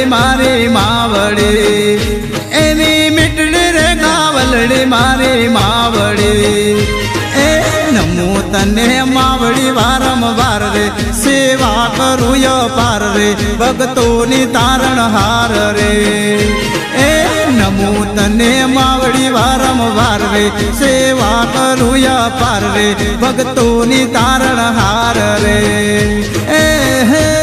ગાવલડે મારે માવડે. એની મીટડી રે ગાવલડે મારે માવડે. એ નમો તને માવડી વારંવાર રે. સેવા કરું પાર રે ભગતોની તારણ હાર રે. એ નમો તને માવડી વારંવાર રે, સેવા કરું પાર રે ભગતોની તારણ હાર રે. એ હે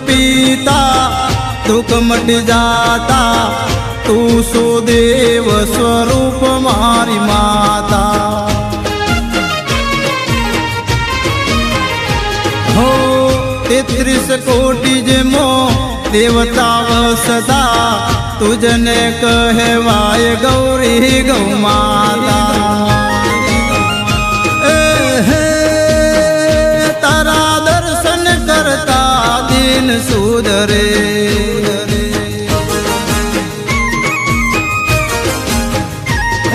પીતા દુઃખ મટી જાતા તું સુદેવ સ્વરૂપ મારી માતા હો તેત્રીસ કોટી જેમો દેવતા વસતા તુજને કહેવાય ગૌરી ગૌ માતા દિન સુધરે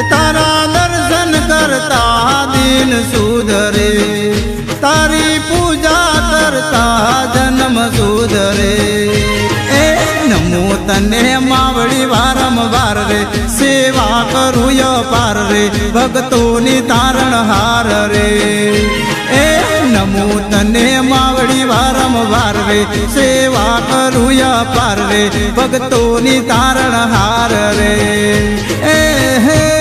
તારા દર્શન કરતા દિન સુધરે તારી પૂજા કરતા જન્મ સુધરે એ નમો તને માવડી વારંવાર રે સેવા કરું પાર રે ભક્તોની તારણ હાર રે નમો તને માવડી વારંવાર રે સેવા કરું પાર રે ભક્તોની તારણ હાર રે. એ હે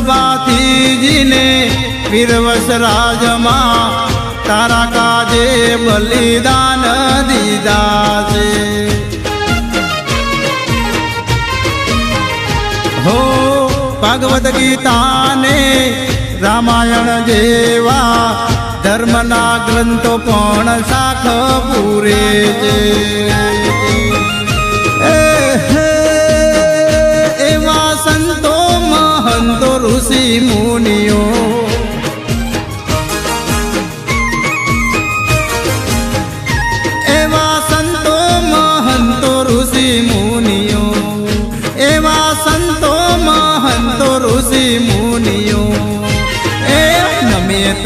સુરબાતીજીને વીરવસ રાજમાં, તારા કાજે બલિદાન દીધા છે હો ભગવદ્ ગીતાને રામાયણ જેવા ધર્મના ગ્રંથો પણ સાખ પૂરે છે.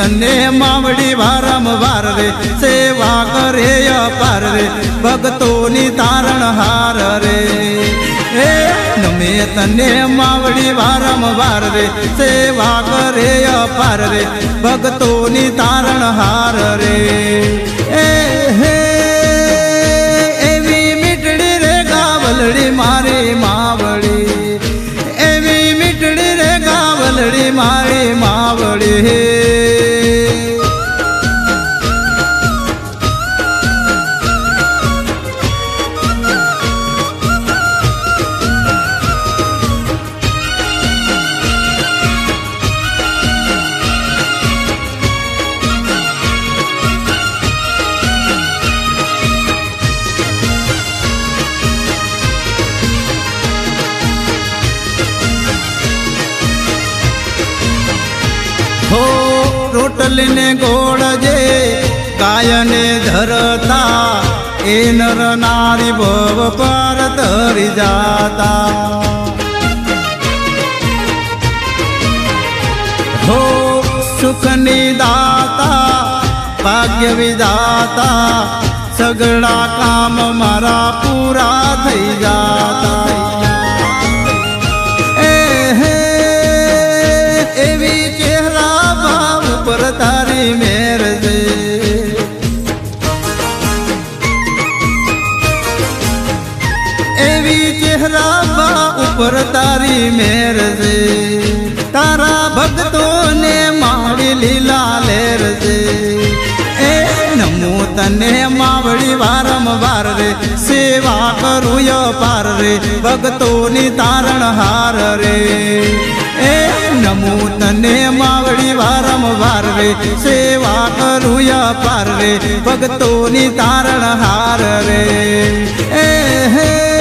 તને માવડી વારંવાર રે, સેવા કરે અપાર રે, ભક્તોની તારણ હાર રે. એ નમે તને માવડી વારંવાર રે, સેવા કરે અપાર રે, ભક્તોની તારણ હાર રે. એ હે, એવી મીટડી રે ગાવલડી મારી માવડી. એવી મીટડી રે ગાવલડી મારી માવડી. હો રોટલીને ગોળ જે કાયને ધરતા, એ નર નારી ભવ પર ધરી જાતા. હો સુખની દાતા, ભાગ્ય વિદાતા સગડા કામ મારા પૂરા થઈ જાતા. તારી મેર છે તારા ભક્તોને માવડી લીલા લેર છે એ નમો તને માવડી વારંવાર રે. સેવા કરું પાર રે. ભક્તોની તારણ હાર રે. એ નમો તને માવડી વારંવાર રે. સેવા કરું પાર રે. ભક્તોની તારણ હાર રે. એ હે